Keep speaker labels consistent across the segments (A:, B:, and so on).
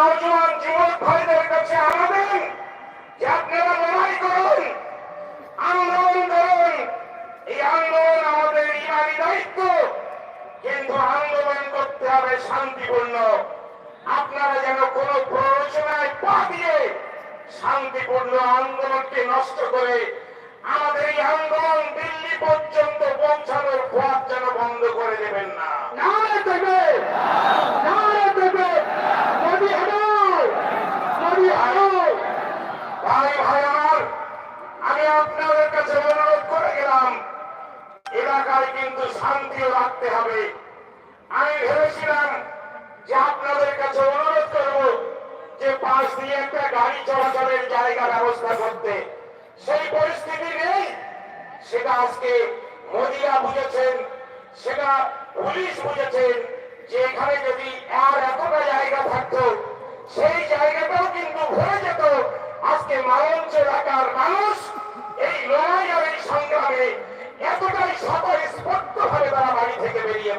A: নওজোয়ান যুবক ভাইদের কাছে আমাদের আপনারা লড়াই করুন, আন্দোলন করুন, এই আন্দোলন আমাদের ইমানি দায়িত্ব। কিন্তু আন্দোলন করতে হবে শান্তিপূর্ণ। আপনারা যেন কোনো প্ররোচনায় পা দিয়ে শান্তিপূর্ণ আন্দোলনকে নষ্ট করে আমাদের এই আন্দোলন দিল্লি পর্যন্ত পৌঁছানোর পথ যেন বন্ধ করে দেবেন না
B: নারে দেবে নারে দেবে মোদি হটাও মোদি হটাও
A: ভাই ভাই আমার আমি আপনাদের কাছে অনুরোধ করে গেলাম, এলাকায় কিন্তু শান্তিও রাখতে হবে। আমি ভেবেছিলাম যে আপনাদের কাছে অনুরোধ করব যে পাশ দিয়ে একটা গাড়ি চলাচলের জায়গা ব্যবস্থা করতে। সেই পরিস্থিতি নেই। সেটা আজকে মোদিরা বুঝেছেন, সেটা পুলিশ বুঝেছেন যে এখানে যদি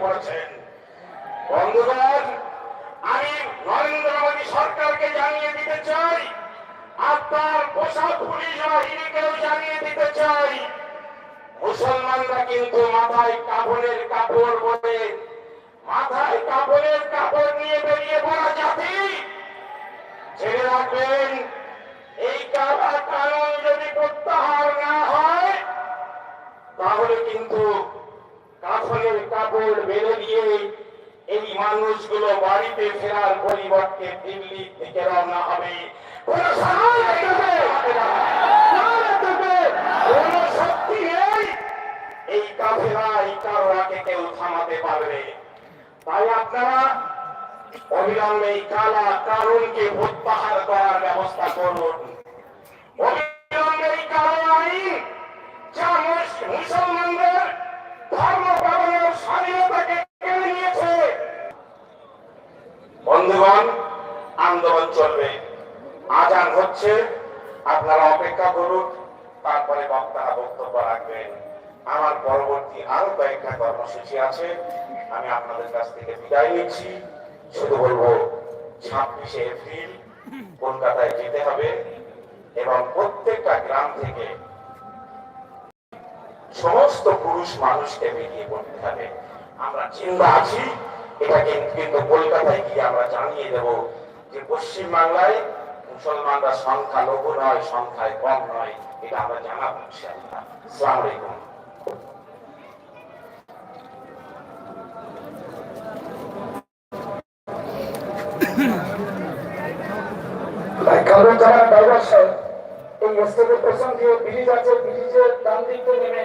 A: থেকে বন্ধুগণ, আমি নরেন্দ্র মোদী সরকারকে জানিয়ে দিতে চাই, আপনার পোশাক পুলিশ বাহিনীকেও জানিয়ে দিতে চাই। মুসলমানরা কিন্তু মাথায় কাপড়ের কাপড় বলে মাথায় কাপড়ের কাপড় নিয়ে বেরিয়ে পড়া জাতি। ছেড়ে রাখবেন, এই কালা কানুন যদি প্রত্যাহার না হয়, তাহলে কিন্তু কাফনের কাপড় বেড়ে দিয়ে এই মানুষগুলো বাড়িতে ফেরার পরিবর্তে দিল্লি থেকে রওনা হবে। এই কাফেরা এই কারোয়াকে কেউ থামাতে পারবে। তাই আপনারা অবিলম্বে এই কালা কারণকে প্রত্যাহার করার ব্যবস্থা করুন। বন্ধুগণ, আন্দোলন চলবে। আজান হচ্ছে, আপনারা অপেক্ষা করুন, তারপরে বক্তারা বক্তব্য রাখবেন। আমার পরবর্তী আরও কয়েকটা কর্মসূচি আছে, আমি আপনাদের কাছ থেকে বিদায় নিচ্ছি। শুধু বলব, ছাব্বিশে এপ্রিল কলকাতায় যেতে হবে এবং প্রত্যেকটা গ্রাম থেকে সমস্ত পুরুষ মানুষকে বেরিয়ে পড়তে হবে আমরা চিন্তা আছি, এটাকে কিন্তু কলকাতায় গিয়ে আমরা জানিয়ে দেব যে পশ্চিম বাংলায় মুসলমানরা সংখ্যা লঘু নয়, সংখ্যায় কম নয়, এটা আমরা জানাব ইনশাআল্লাহ। আলাইকুম।
B: এই স্টেজের পেছন দিয়ে ব্রিজ আছে ব্রিজের ডান দিক নেমে